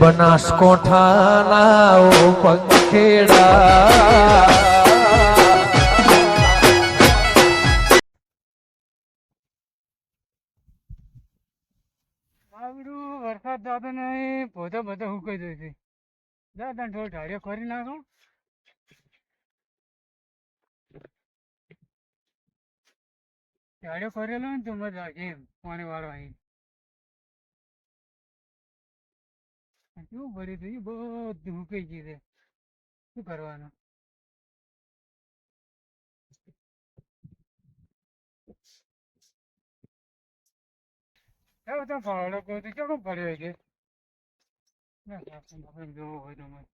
બનાસકોઠાના પંખેડા વરસાદ જાતો નહીં, પોતે બધો હુકાઈ જાય છે. દાદા થોડો ઢાળિયો કરી નાખો. ઢાળિયો કરેલો ને તો મજા એમ પાણી વાળો અહીં. કેવું ભર્યું હતું બધું મૂકી ગયું છે શું કરવાનું તો ના, મને.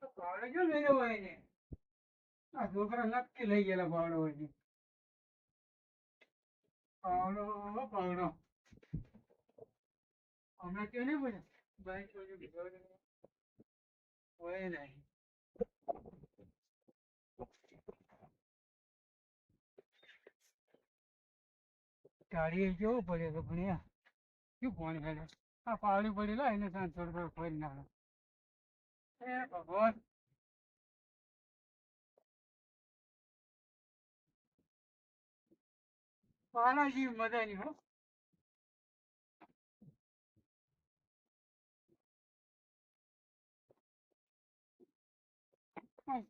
તો લઈ જવાય એને? આ છોકરા નક્કી લઈ ગયેલા પાવડો હોય છે. પાવડો પાવડો. પડે તો ભણ્યા? શું પાણી હેડે આ પાવડી પડી એને સાંજ થોડું ફરી નાખો. એ ભગવાન. પાલાજી મજાની હો.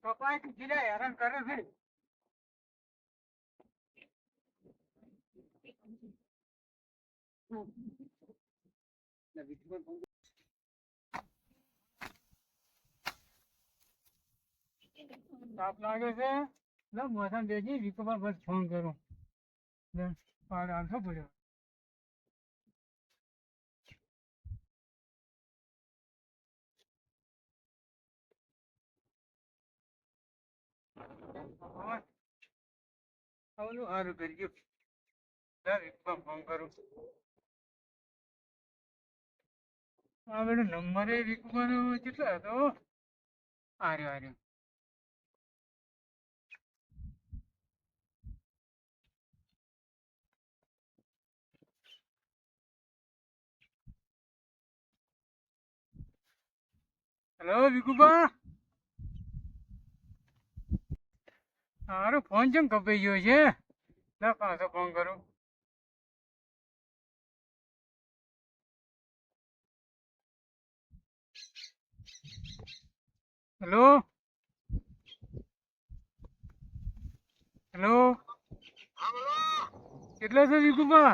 કપાય જીલા હેરાન કરે છે. તાપ લાગે છે? લે મોસમ બેસી વિકોમાં બસ ફોન કરું. લે પાડ આવતો પડ્યો. ભગવાન, આવલું સારું કર્યું લે વિકોમાં ફોન કરું. આ બેડો નંબર એ વિકવાનો કેટલો હતો? આર્યો આર્યો હેલો વિકુબા હારો ફોન ચમ કપાઈ ગયો છે? લે પાછો ફોન કરું. હેલો હેલો કેટલા છે વિકુબા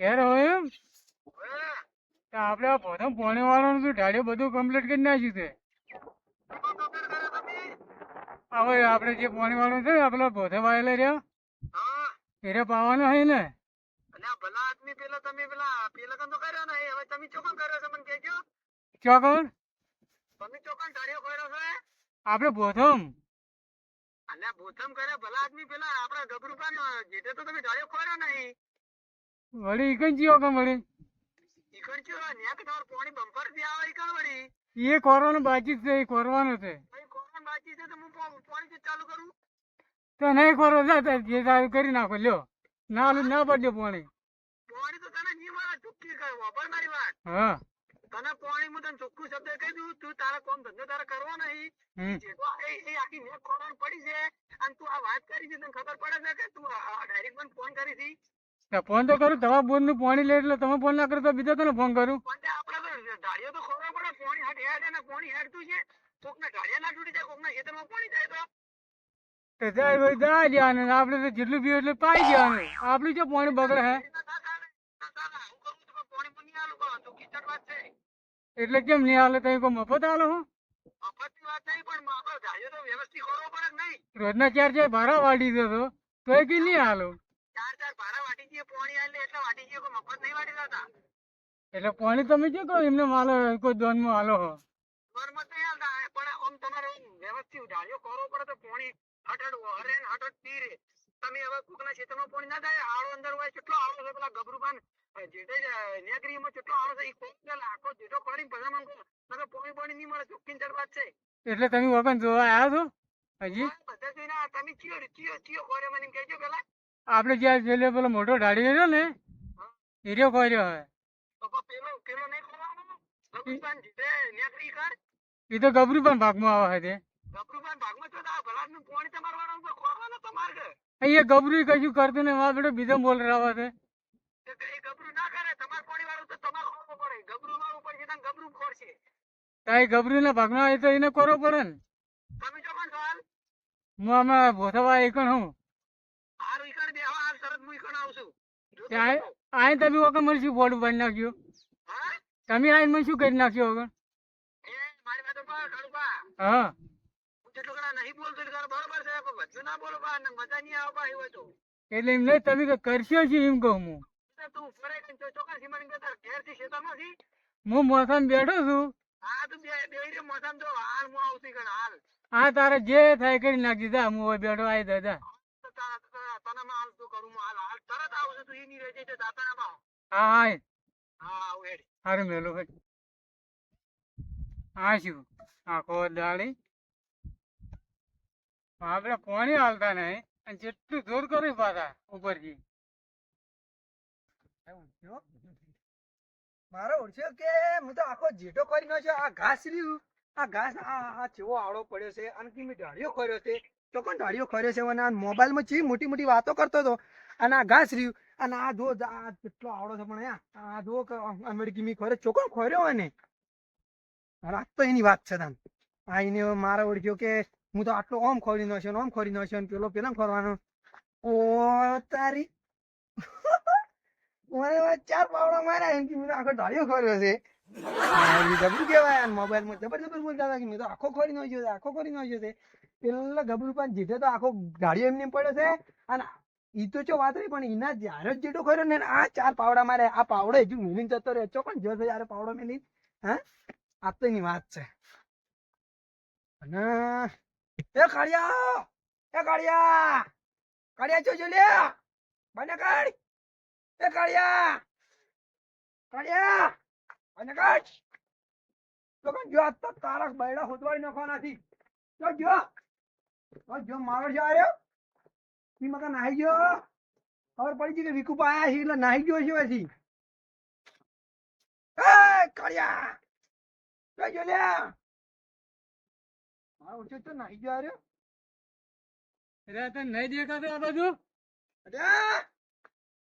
ઘેર હોય એમ? આપણે આ પ્રથમ પોણે વાળાનું શું ઢાળિયો? બધું કમ્પ્લીટ કરી નાખ્યું છે. હવે આપણે જે પોણે વાળું છે ને આપણા ભોધે વાયેલા રહ્યા એને પાવાના હોય ને. અલ્યા ભલા આદમી પેલા તમે પેલા પેલા કામ તો કર્યા નહીં હવે તમે ચોકન કર્યો છે મને કહેજો. ચોકન તમે ચોકન ઢાળિયો કર્યો છે? આપણે ભોથમ. અલ્યા ભૂથમ કર્યા ભલા આદમી પેલા આપણા ગભરુપાન જેટે તો તમે ઢાળિયો કર્યો નહીં. વળી કઈ જીવો કે વળી? એ કોરવાનું બાકી છે એ કોરવાનું છે. તો નહીં કરો જે સારું કરી નાખો લ્યો. ના ના પડજો પાણી. તને હા. પોણી હું તને ચોખ્ખું શબ્દ કહી દઉં તું તારા કોમ ધંધો તારે કરવો નહીં. જેટલો એ આખી ખોરાણ પડી છે અને તું આ વાત કરી છે તને ખબર પડે છે કે તું ડાયરેક્ટ મને ફોન કરી હતી? ફોન તો કરું તમારા બોનનું પાણી લે એટલે તમે ફોન ના કરો તો બીજો તને ફોન કરું? પણ તો ઢાળિયો પડે પોણી હાથ હેડ અને પોણી હેડતું છે. કોકના ઢાળિયા ના તૂટી જાય કોકના ખેતરમાં પોણી જાય તો. તો જાય ભાઈ જાય જવાનું આપણે તો જેટલું પીવું એટલું પાઈ જવાનું આપણું જો પાણી બગડે હે? એટલે કેમ નહીં હાલે તમે કોઈ મફત હાલો હો? રોજના ચાર ચાર ભાડા વાળી દો તો. તો એ કે નહીં હાલો ચાર ચાર ભાડા વાટી જઈએ પોણી આલે એટલે વાટી જઈએ કોઈ મફત નહીં વાટી જતા એટલે પાણી તમે કે કહો એમને માલો કોઈ દોનમાં હાલો હો. ઘરમાં નહીં હાલતા પણ આમ તમારે વ્યવસ્થિત ઢાળિયો કરવો પડે તો પોણી હટડ હરે ને હટડ પીરે તમે હવે કોકના ક્ષેત્રમાં પોણી ના જાય આળો અંદર હોય કેટલો આળો છે પેલા નેગરીમાં કેટલો આળો છે પાણી બધા માંગો. નકર પોણી પોણી નહીં મળે ચોખ્ખી ચડવા છે. એટલે તમે વગન જોવા આવ્યા છો? હજી? બધા જોઈને તમે ચિયો ચિયો ચિયો કોરે મને કહેજો પેલા. આપણે જ્યાં પેલો પેલો મોટો ઢાળી રહ્યો ને જીતે નેકરી કર. એ તો ગબરું પણ ભાગમાં આવે છે અહીંયા ગબરું કશું કરતું ને મારા બેટો બીજો બોલ રહ્યા છે. તાઈ ગબરું ના ભાગમાં આવે તો એને કરવો પડે ને. હું આમાં ભોથવા એકણ હું. હારું હાલ તરત હું આવશું. આય તમે વગર મને શું ફોટું પાડી નાખ્યો? તમે આઈને મને શું કરી નાખ્યો વગર હા. એટલે એમ નહીં તમે કરશો છે એમ કહું હું? હું મોસમ બેઠો છું. હા તારે જે થાય કરી નાખી દા હું બેઠો આવી દાદા તો તારા તારા તને માં હાલ શું કરું હું હાલ હાલ તરત આવશે તું એની ની રહી જઈ દાતા હા હા હા આવું હેડ. મેલું ભાઈ હા શું? આખો દાડી આપણે કોની હાલતા નહીં? અને જેટલું જોર કરું પાછા ઉપરથી. મારો ઓળખ્યો કે હું તો આખો જેટો કરી છે આ ઘાસ રહ્યું આ ઘાસ આ ચેવો આડો પડ્યો છે અને કે મેં ઢાળિયો કર્યો છે. તો કોણ ઢાળિયો ખરે છે અને આ મોબાઈલમાં ચી મોટી મોટી વાતો કરતો હતો? અને આ ઘાસ રહ્યું. અને આ જો આ કેટલો આવડો છે પણ આ જો અમેરિકી મી ખરે ચોકન ખોર્યો હોય ને. રાત તો એની વાત છે તાન. આ એને મારો ઓળખ્યો કે હું તો આટલો ઓમ ખોરી નાખ્યો ને ઓમ ખોરી નાખ્યો ને પેલો પેલા ખોરવાનો. ઓ તારી. મને ચાર પાવડા માર્યા એમ કે આખો ઢાળિયો ખોર્યો છે. ગબરું કેવાય મોબાઈલમાં. જબર બોલતા હતા કે મેં તો આખો ખોરી નાખ્યો છે, આખો ખોરી નાખ્યો છે. પેલા ગબરું પણ જીતે તો આખો ગાડીઓ એમને પડે છે. અને ઈ તો ચો વાત રહી પણ એના જ્યારે જ જેટો ખોર્યો ને આ ચાર પાવડા મારે, આ પાવડો હજુ મિલીન જતો રહ્યો. ચો પણ જોશે યારે પાવડો મિલી હા? આ તો એની વાત છે. અને એ કાળિયા! એ કાળિયા! કાળિયા જો લે બને કાઢ! એ કાળિયા! કાળિયા! અને કાચ તો કે જો તો તારક બૈડા હોદવાઈ નાખવાના નથી જો. તો જો મારો છે આર્યો ઈ મકા નાહી ગયો. ખબર પડી ગઈ કે વિકુપ આયા છે એટલે નાહી ગયો છે પછી. એ કળિયા તો જો લે મારો ઓછો તો નાહી ગયો આર્યો. રે તને નહીં દેખાતું આ બાજુ? અરે!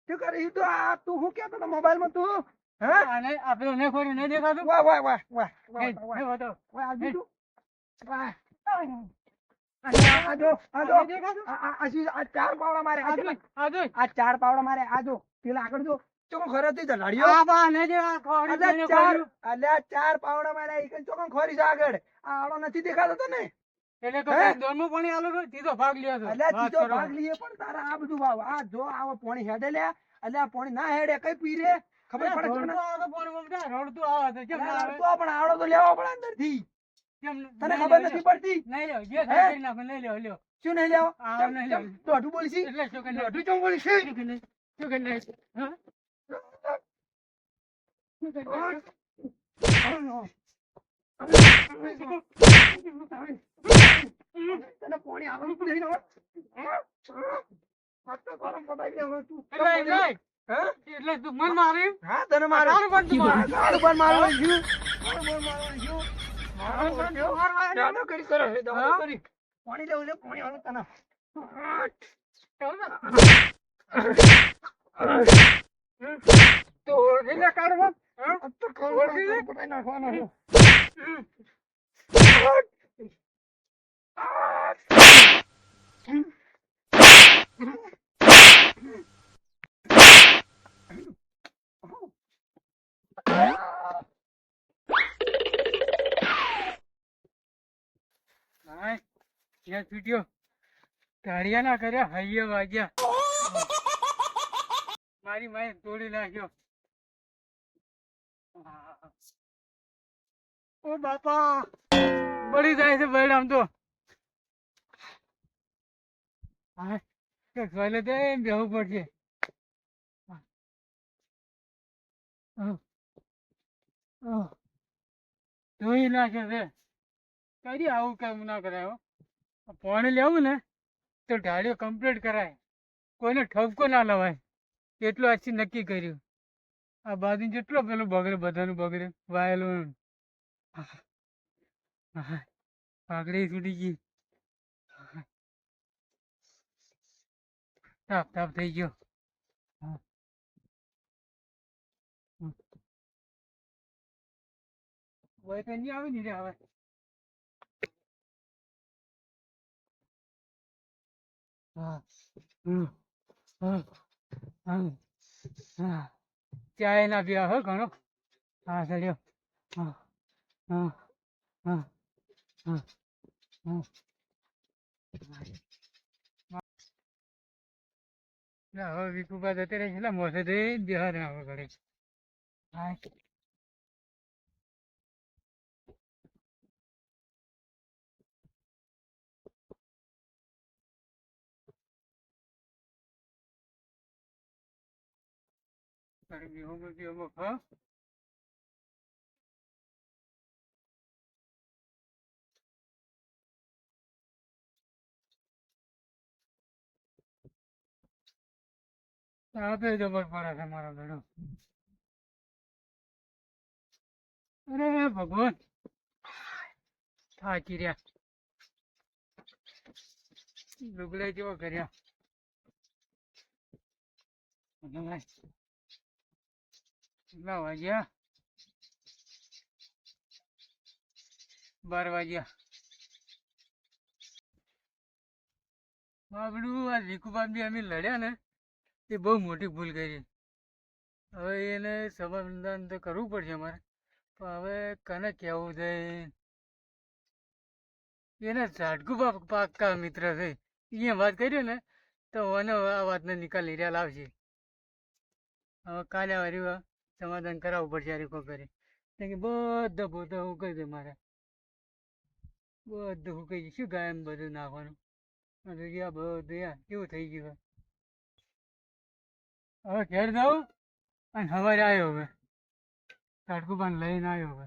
શું કરે તું આ? તું શું કહેતો હતો મોબાઈલમાં તું? નહીં દેખાતું? વાહ વાહ વાહ વાહ વાહ વાહ વાહ બીજું? વાહ. આ ચાર પાવડા મારે. આજો આ આ ચાર પાવડા મારે. આ પેલા આગળ જો. ચોકન ખરો લડ્યો આ બા ખોર્યું ચાર અલ્યા ચાર પાવડા મારે. ચોકન ખોરી છે આગળ? આ આડો નથી દેખાતો તને? એટલે તો હે? પાણી આલો તો તીધો ભાગ લ્યો છો. અલ્યા વાત ભાગ લઈએ પણ તારા આ બધું ભાવ આ જો આવો પાણી હેડે લે અલ્યા પાણી ના હેડે કઈ પી રે ખબર પડે રડતું આવે કેમ આવે? તો પણ આવડો તો લેવો પડે અંદરથી કેમ તને ખબર નથી પડતી નહીં લ્યો, જે કરી નાખો, નહીં લ્યો, લ્યો. શું નહીં લેવો આવ નહીં? લેવું. દોઢું બોલીશી એટલે શું કરી? દોઢું ચમ બોલીશી શું કરી? શું કરી નાખો? હા? તને પાણી આવડતું નહીં તો એટલે. હે? તું મન માર્યું? હા તને મારું તારું પણ તું માર. તારું પણ મારવાનું છું. તારું પણ મારવાનું છું. મારવાનું પણ છું. મારવા આવ્યો? કરી કરે છે, દાદા કરી. પાણી લેવું લે પાણી આવે તને તો એટલે કાઢવા? તો. પતાઈ નાખવાનો હાય, ત્યાં છૂટ્યો. ધાડિયા ના કર્યા હૈયે વાગ્યા. મારી માએ તોડી નાખ્યો. ઓ બાપા બળી જાય છે બૈરામ તો. હા સોલે એમ બેહવું પડશે. ધોઈ નાખે છે કરી આવું કામ ના કરાય હો. પાણી લેવું ને તો ઢાળીઓ કમ્પ્લીટ કરાય. કોઈને ઠપકો ના લવાય. એટલું આજથી નક્કી કર્યું. આ બાજુ જેટલો પેલું બગડે, બધાનું બગડે, વાયેલું પાઘડી છૂટી ગઈ. તાપ તાપ થઈ ગયો. હમ. તો નહીં આવે ને રે હવે. ચાય ના પીવા હો ઘણો હા ચડ્યો હા હા હા હા હા હવે વિકુબા જતી રહે છે મોસે બિહાર આવે ઘરે હા બિહોમાં ખા આપે જબર પડે છે મારા બેડો અરે ભગવાન થાકી રહ્યા લુગડા જેવા કર્યા કેટલા વાગ્યા? બાર વાગ્યા. બાબડું, આ બી અમે લડ્યા ને એ બહુ મોટી ભૂલ કરી. હવે એને સમાધાન તો કરવું પડશે અમારે, પણ હવે કને કહેવું છે? એને ઝાટકું પાક પાક્કા મિત્ર છે. એ વાત કરી ને, તો મને આ વાતનો નિકાલ નિર્યા લાવશે. હવે કાલે વા સમાધાન કરાવવું પડશે રિકવરી કારણ કે બધો પોતો ઉકાઈ ગયો મારે. બધું ઉકાઈ ગયું શું ગાય એમ બધું નાખવાનું? બધું ગયા બધું યા કેવું થઈ ગયું હવે? ઘેર જાઉં અને સવારે આવ્યો હવે. તાડકું પણ લઈને આવ્યો હવે.